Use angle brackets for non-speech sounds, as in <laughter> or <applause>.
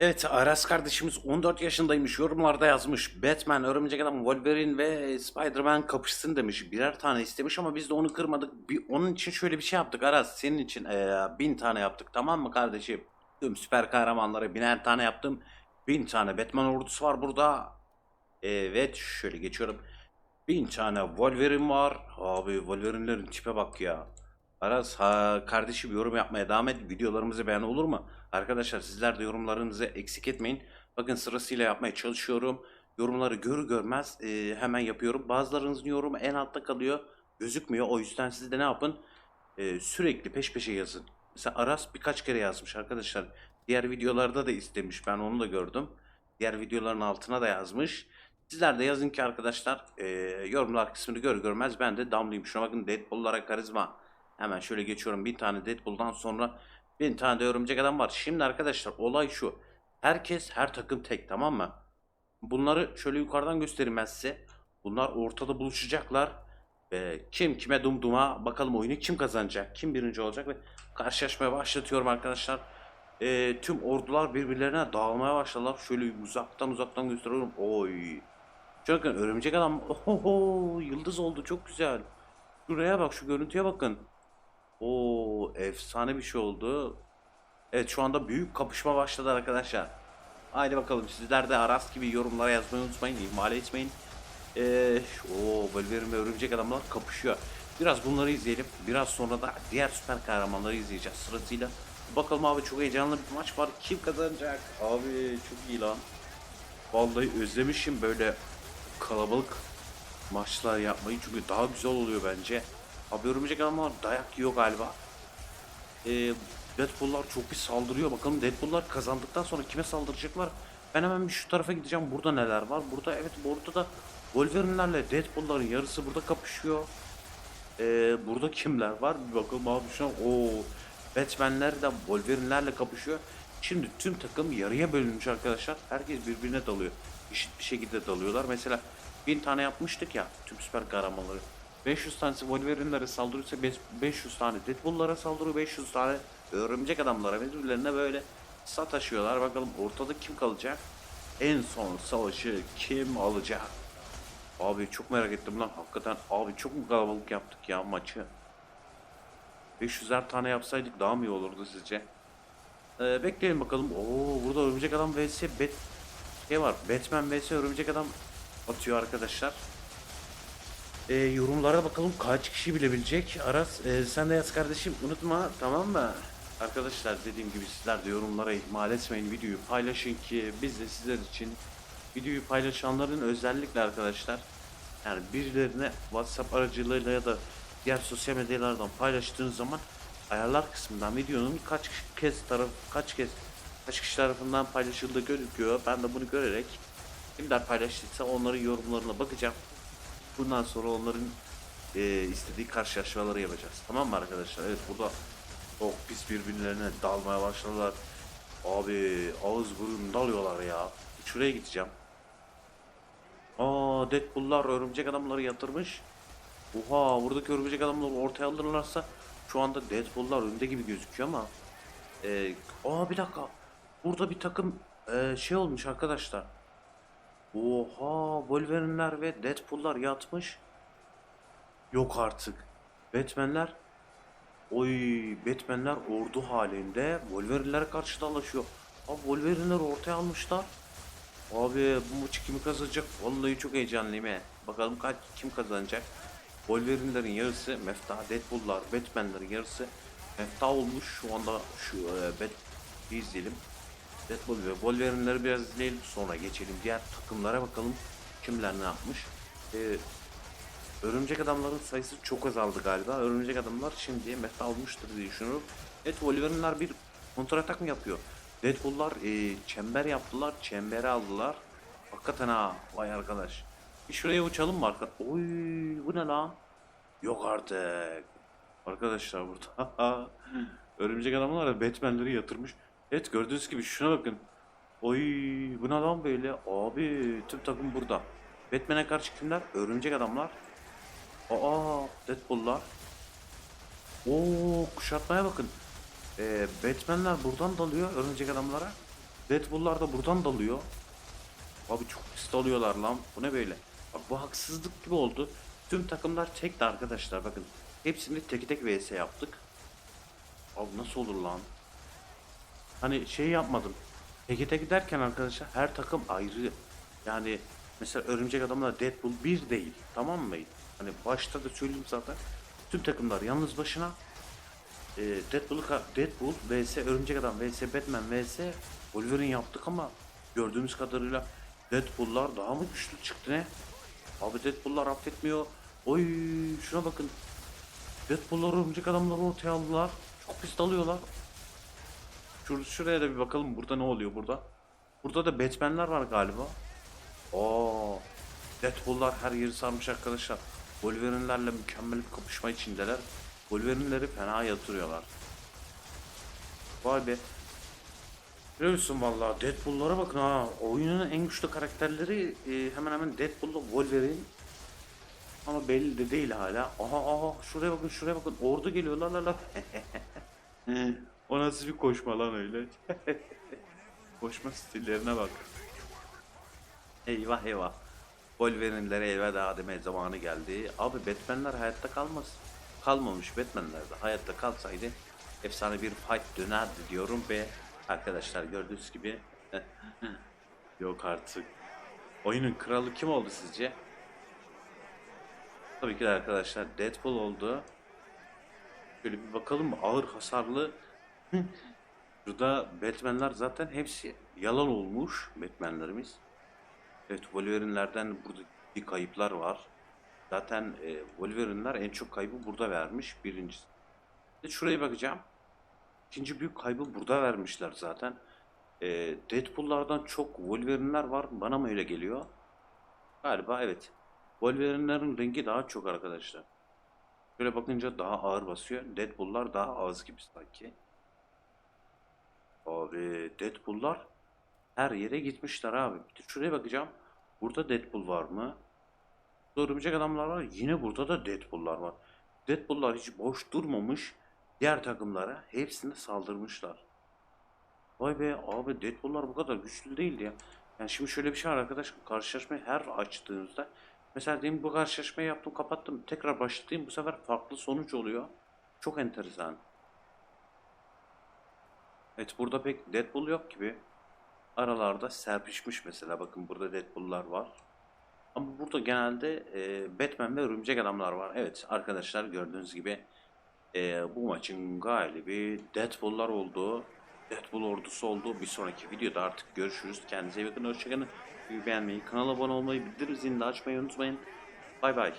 Evet Aras kardeşimiz 14 yaşındaymış yorumlarda yazmış. Batman, Örümcek Adam, Wolverine ve Spider-Man kapışsın demiş. Birer tane istemiş ama biz de onu kırmadık. Bir, onun için şöyle bir şey yaptık Aras senin için eee, bin tane yaptık tamam mı kardeşim? Tüm süper kahramanları biner tane yaptım. Bin tane Batman ordusu var burada. Evet şöyle geçiyorum. Bin tane Wolverine var. Abi Wolverine'lerin tipe bak ya. Aras ha, kardeşim yorum yapmaya devam et videolarımızı beğen olur mu? Arkadaşlar sizler de yorumlarınızı eksik etmeyin. Bakın sırasıyla yapmaya çalışıyorum. Yorumları görür görmez e, hemen yapıyorum. Bazılarınızın yorumu en altta kalıyor. Gözükmüyor. O yüzden siz de ne yapın? E, sürekli peş peşe yazın. Mesela Aras birkaç kere yazmış arkadaşlar. Diğer videolarda da istemiş. Ben onu da gördüm. Diğer videoların altına da yazmış. Sizler de yazın ki arkadaşlar e, yorumlar kısmını görür görmez ben de damlayayım. Şuna bakın Deadpool'lara karizma. Hemen şöyle geçiyorum. Bir tane Deadpool'dan sonra bin tane de örümcek adam var. Şimdi arkadaşlar olay şu. Herkes her takım tek tamam mı? Bunları şöyle yukarıdan göstereyim ben size. Bunlar ortada buluşacaklar. Ve kim kime dumduma bakalım oyunu kim kazanacak? Kim birinci olacak ve karşılaşmaya başlatıyorum arkadaşlar. Ee, tüm ordular birbirlerine dağılmaya başladılar. Şöyle uzaktan uzaktan gösteriyorum. Oy. Bakın örümcek adam. Oho, yıldız oldu çok güzel. Şuraya bak şu görüntüye bakın. Oo, efsane bir şey oldu. Evet şu anda büyük kapışma başladı arkadaşlar. Haydi bakalım sizler de Aras gibi yorumlara yazmayı unutmayın, ihmal etmeyin. Ee, o Wolverine ve Örümcek Adamlar kapışıyor. Biraz bunları izleyelim. Biraz sonra da diğer süper kahramanları izleyeceğiz sırasıyla. Bakalım abi çok heyecanlı bir maç var. Kim kazanacak? Abi çok iyi lan. Vallahi özlemişim böyle kalabalık maçlar yapmayı çünkü daha güzel oluyor bence. Abi örümcek adamlar dayak yiyor galiba. Ee, Deadpool'lar çok bir saldırıyor. Bakalım Deadpool'lar kazandıktan sonra kime saldıracaklar? Ben hemen bir şu tarafa gideceğim. Burada neler var? Burada evet burada da Wolverine'lerle Deadpool'ların yarısı burada kapışıyor. Ee, burada kimler var? Bir bakalım abi şu an. Oo, Batman'ler de Wolverine'lerle kapışıyor. Şimdi tüm takım yarıya bölünmüş arkadaşlar. Herkes birbirine dalıyor. Eşit bir şekilde dalıyorlar. Mesela bin tane yapmıştık ya tüm süper kahramanları. 500 tanesi Wolverine'lere saldırıyorsa beş- 500 tane Deadpool'lara saldırıyor. 500 tane örümcek adamlara birbirlerine böyle sataşıyorlar. Bakalım ortada kim kalacak? En son savaşı kim alacak? Abi çok merak ettim lan hakikaten. Abi çok mu kalabalık yaptık ya maçı? 500'er tane yapsaydık daha mı iyi olurdu sizce? Ee, bekleyelim bakalım. Oo burada örümcek adam vs Bat şey var. Batman vs örümcek adam atıyor arkadaşlar. Ee, yorumlara bakalım kaç kişi bilebilecek. Aras e, sen de yaz kardeşim unutma tamam mı? Arkadaşlar dediğim gibi sizler de yorumlara ihmal etmeyin. Videoyu paylaşın ki biz de sizler için videoyu paylaşanların özellikle arkadaşlar yani birilerine WhatsApp aracılığıyla ya da diğer sosyal medyalardan paylaştığınız zaman ayarlar kısmından videonun kaç kez taraf kaç kez kaç kişi tarafından paylaşıldığı gözüküyor. Ben de bunu görerek kimler paylaştıysa onların yorumlarına bakacağım. Bundan sonra onların e, istediği karşılaşmaları yapacağız. Tamam mı arkadaşlar? Evet burada çok pis birbirlerine dalmaya başladılar. Abi ağız burun dalıyorlar ya. Şuraya gideceğim. Aa Deadpool'lar örümcek adamları yatırmış. Oha buradaki örümcek adamları ortaya alırlarsa şu anda Deadpool'lar önde gibi gözüküyor ama e, aa bir dakika burada bir takım e, şey olmuş arkadaşlar. Oha Wolverine'ler ve Deadpool'lar yatmış. Yok artık. Batman'ler Oy Batman'ler ordu halinde Wolverine'lere karşı dalaşıyor. Abi Wolverine'ler ortaya almışlar. Abi bu maçı kimi kazanacak? Vallahi çok heyecanlıyım he. Bakalım kaç kim kazanacak? Wolverine'lerin yarısı Mefta, Deadpool'lar, Batman'lerin yarısı Mefta olmuş. Şu anda şu e, bir izleyelim. Deadpool ve Wolverine'leri biraz izleyelim sonra geçelim. Diğer takımlara bakalım kimler ne yapmış. Ee, örümcek adamların sayısı çok azaldı galiba. Örümcek adamlar şimdi meta almıştır diye düşünüyorum. Evet Wolverine'ler bir kontratak mı yapıyor? Deadpool'lar e, çember yaptılar. Çembere aldılar. Hakikaten ha vay arkadaş. Bir şuraya uçalım mı arka? Oy bu ne lan? Yok artık. Arkadaşlar burada. <laughs> Örümcek adamlar da Batman'leri yatırmış. Evet gördüğünüz gibi şuna bakın. Oy bu ne lan böyle? Abi tüm takım burada. Batman'e karşı kimler? Örümcek adamlar. Aa Deadpool'lar. Oo kuşatmaya bakın. Ee, Batman'ler buradan dalıyor örümcek adamlara. Deadpool'lar da buradan dalıyor. Abi çok pis dalıyorlar lan. Bu ne böyle? Bak bu haksızlık gibi oldu. Tüm takımlar tekti arkadaşlar bakın. Hepsini tek tek vs yaptık. Abi nasıl olur lan? Hani şey yapmadım. Teke tek derken arkadaşlar her takım ayrı. Yani mesela Örümcek Adam'la Deadpool bir değil. Tamam mı? Hani başta da söyleyeyim zaten. Tüm takımlar yalnız başına. Ee, Deadpool, Deadpool vs Örümcek Adam vs Batman vs Wolverine yaptık ama gördüğümüz kadarıyla Deadpool'lar daha mı güçlü çıktı ne? Abi Deadpool'lar affetmiyor. Oy şuna bakın. Deadpool'lar örümcek adamları ortaya aldılar. Çok pis dalıyorlar. Şur şuraya da bir bakalım burada ne oluyor burada. Burada da Batman'ler var galiba. Oo. Deadpool'lar her yeri sarmış arkadaşlar. Wolverine'lerle mükemmel bir kapışma içindeler. Wolverine'leri fena yatırıyorlar. Vay be. Biliyorsun vallahi Deadpool'lara bakın ha. Oyunun en güçlü karakterleri e, hemen hemen Deadpool'la Wolverine. Ama belli de değil hala. Aha aha şuraya bakın şuraya bakın. Ordu geliyor la la la. <laughs> o nasıl bir koşma lan öyle. <laughs> koşma stillerine bak. Eyvah eyvah. Wolverine'lere elveda deme zamanı geldi. Abi Batman'ler hayatta kalmaz. Kalmamış Batman'ler de hayatta kalsaydı efsane bir fight dönerdi diyorum ve arkadaşlar gördüğünüz gibi <laughs> yok artık. Oyunun kralı kim oldu sizce? Tabii ki de arkadaşlar Deadpool oldu. Şöyle bir bakalım ağır hasarlı. Burada Batman'ler zaten hepsi yalan olmuş Batman'lerimiz. Evet Wolverine'lerden burada bir kayıplar var. Zaten e, Wolverine'ler en çok kaybı burada vermiş birincisi. Bir de şuraya bakacağım. İkinci büyük kaybı burada vermişler zaten. E, Deadpool'lardan çok Wolverine'ler var. Bana mı öyle geliyor? Galiba evet. Wolverine'lerin rengi daha çok arkadaşlar. Şöyle bakınca daha ağır basıyor. Deadpool'lar daha az gibi sanki. Abi Deadpool'lar her yere gitmişler abi. Bir şuraya bakacağım. Burada Deadpool var mı? Burada örümcek adamlar var. Yine burada da Deadpool'lar var. Deadpool'lar hiç boş durmamış. Diğer takımlara hepsine saldırmışlar. Vay be abi Deadpool'lar bu kadar güçlü değildi ya. Yani şimdi şöyle bir şey var arkadaş. Karşılaşmayı her açtığınızda mesela diyelim bu karşılaşmayı yaptım kapattım. Tekrar başlatayım bu sefer farklı sonuç oluyor. Çok enteresan. Evet burada pek Deadpool yok gibi. Aralarda serpişmiş mesela. Bakın burada Deadpool'lar var. Ama burada genelde e, Batman ve Örümcek Adamlar var. Evet arkadaşlar gördüğünüz gibi e, bu maçın galibi Deadpool'lar oldu. Deadpool ordusu oldu. Bir sonraki videoda artık görüşürüz. Kendinize iyi bakın. Hoşçakalın. Beğenmeyi, kanala abone olmayı, bildirim zilini açmayı unutmayın. Bay bay.